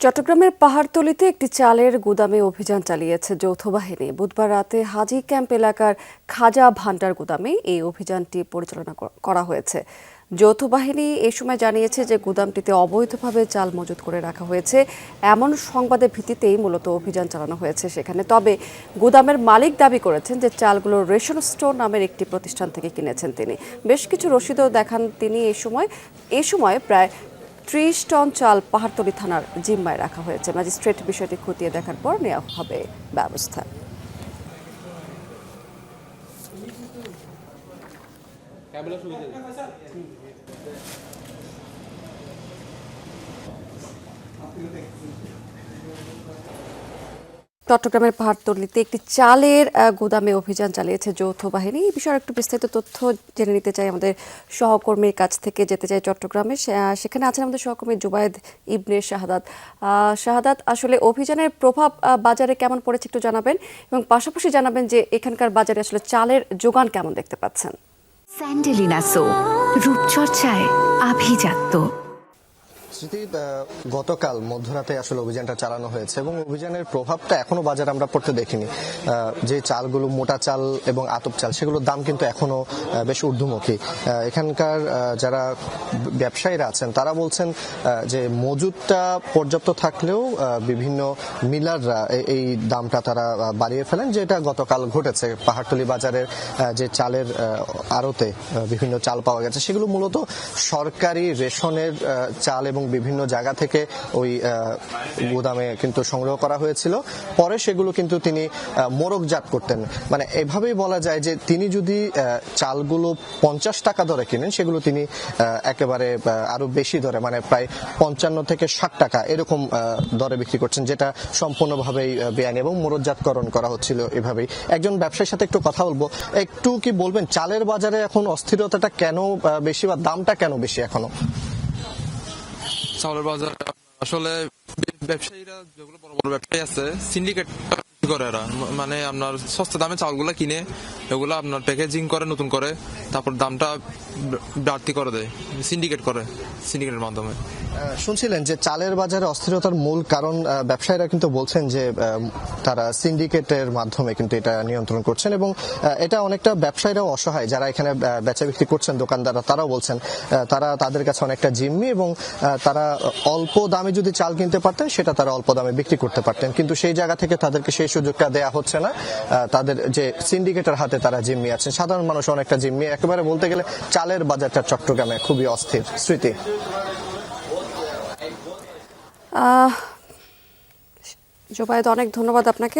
চট্টগ্রামের পাহাড়তলিতে একটি চালের গুদামে অভিযান চালিয়েছে যৌথ বাহিনী। বুধবার রাতে হাজি ক্যাম্প এলাকার খাজা ভান্ডার গুদামে এই অভিযানটি পরিচালনা করা হয়েছে। যৌথ বাহিনী এ সময় জানিয়েছে যে গুদামটিতে অবৈধভাবে চাল মজুত করে রাখা হয়েছে। এমন সংবাদের ভিত্তিতেই মূলত অভিযান চালানো হয়েছে সেখানে। তবে গুদামের মালিক দাবি করেছেন যে চালগুলো রেশন স্টোর নামের একটি প্রতিষ্ঠান থেকে কিনেছেন তিনি। বেশ কিছু রসিদও দেখান তিনি এই সময়। এ সময় প্রায় ত্রিশ টন চাল পাহাড়তলি থানার জিম্মায় রাখা হয়েছে। ম্যাজিস্ট্রেট বিষয়টি খতিয়ে দেখার পর নেওয়া হবে ব্যবস্থা। চট্টগ্রামের পাহাড়তলিতে একটি চালের গুদামে অভিযান চালিয়েছে যৌথ বাহিনী। এই বিষয়ে একটু বিস্তারিত তথ্য জেনে নিতে চাই আমাদের সহকর্মীর কাছ থেকে যেতে চাই চট্টগ্রামে সেখানে আছেন আমাদের সহকর্মী জুবায়েদ ইবনে শাহাদাত। শাহাদাত, আসলে অভিযানের প্রভাব বাজারে কেমন পড়েছে একটু জানাবেন এবং পাশাপাশি জানাবেন যে এখানকার বাজারে আসলে চালের যোগান কেমন দেখতে পাচ্ছেন। স্যান্ডেলিনা সো, রূপচর্চায় আভিজাত্য। স্মৃতি গতকাল মধ্যরাতে আসলে অভিযানটা চালানো হয়েছে এবং অভিযানের প্রভাবটা এখনও বাজারে আমরা পড়তে দেখিনি। যে চালগুলো, মোটা চাল এবং আতপ চাল, সেগুলোর দাম কিন্তু এখনও বেশ ঊর্ধ্বমুখী। এখানকার যারা ব্যবসায়ীরা আছেন, তারা বলছেন যে মজুদটা পর্যাপ্ত থাকলেও বিভিন্ন মিলাররা এই দামটা তারা বাড়িয়ে ফেলেন, যেটা গতকাল ঘটেছে। পাহাড়তলি বাজারের যে চালের আড়তে বিভিন্ন চাল পাওয়া গেছে, সেগুলো মূলত সরকারি রেশনের চাল এবং বিভিন্ন জায়গা থেকে ওই গুদামে কিন্তু সংগ্রহ করা হয়েছিল। পরে সেগুলো কিন্তু তিনি মোড়কজাত করতেন। মানে এভাবেই বলা যায় যে তিনি যদি চালগুলো পঞ্চাশ টাকা দরে কিনেন, সেগুলো তিনি একেবারে আরও বেশি দরে মানে প্রায় পঞ্চান্ন থেকে ষাট টাকা এরকম দরে বিক্রি করছেন, যেটা সম্পূর্ণভাবেই বেআইনি এবং মোড়কজাতকরণ করা হচ্ছিল এভাবেই। একজন ব্যবসায়ীর সাথে একটু কথা বলব। একটু কি বলবেন, চালের বাজারে এখন অস্থিরতাটা কেন বেশি বা দামটা কেন বেশি এখনও? চাউলের বাজার, আসলে ব্যবসায়ীরা যেগুলো বড় বড় ব্যবসায়ী আছে সিন্ডিকেট করে এরা। মানে আপনার সস্তা দামে চাউলগুলো কিনে, এগুলো আপনার প্যাকেজিং করে, নতুন করে। তারপর দামটা বাড়তি করে দেয় সিন্ডিকেট করে সিন্ডিকেটের মাধ্যমে। শুনছিলেন যে চালের বাজারে অস্থিরতার মূল কারণ ব্যবসায়ীরা কিন্তু বলছেন যে তারা সিন্ডিকেটের মাধ্যমে কিন্তু এটা নিয়ন্ত্রণ করছেন এবং এটা অনেকটা ব্যবসায়ীরাও অসহায়। যারা এখানে বেচা বিক্রি করছেন দোকানদাররা, তারাও বলছেন তারা তাদের কাছে অনেকটা জিম্মি এবং তারা অল্প দামে যদি চাল কিনতে পারতেন, সেটা তারা অল্প দামে বিক্রি করতে পারতেন। কিন্তু সেই জায়গা থেকে তাদেরকে সেই সুযোগটা দেয়া হচ্ছে না। তাদের যে সিন্ডিকেটের হাতে তারা জিম্মি আছেন। সাধারণ মানুষ অনেকটা জিম্মি। একেবারে বলতে গেলে চালের বাজারটা চট্টগ্রামে খুবই অস্থির স্মৃতি। জোবায়দ অনেক ধন্যবাদ আপনাকে।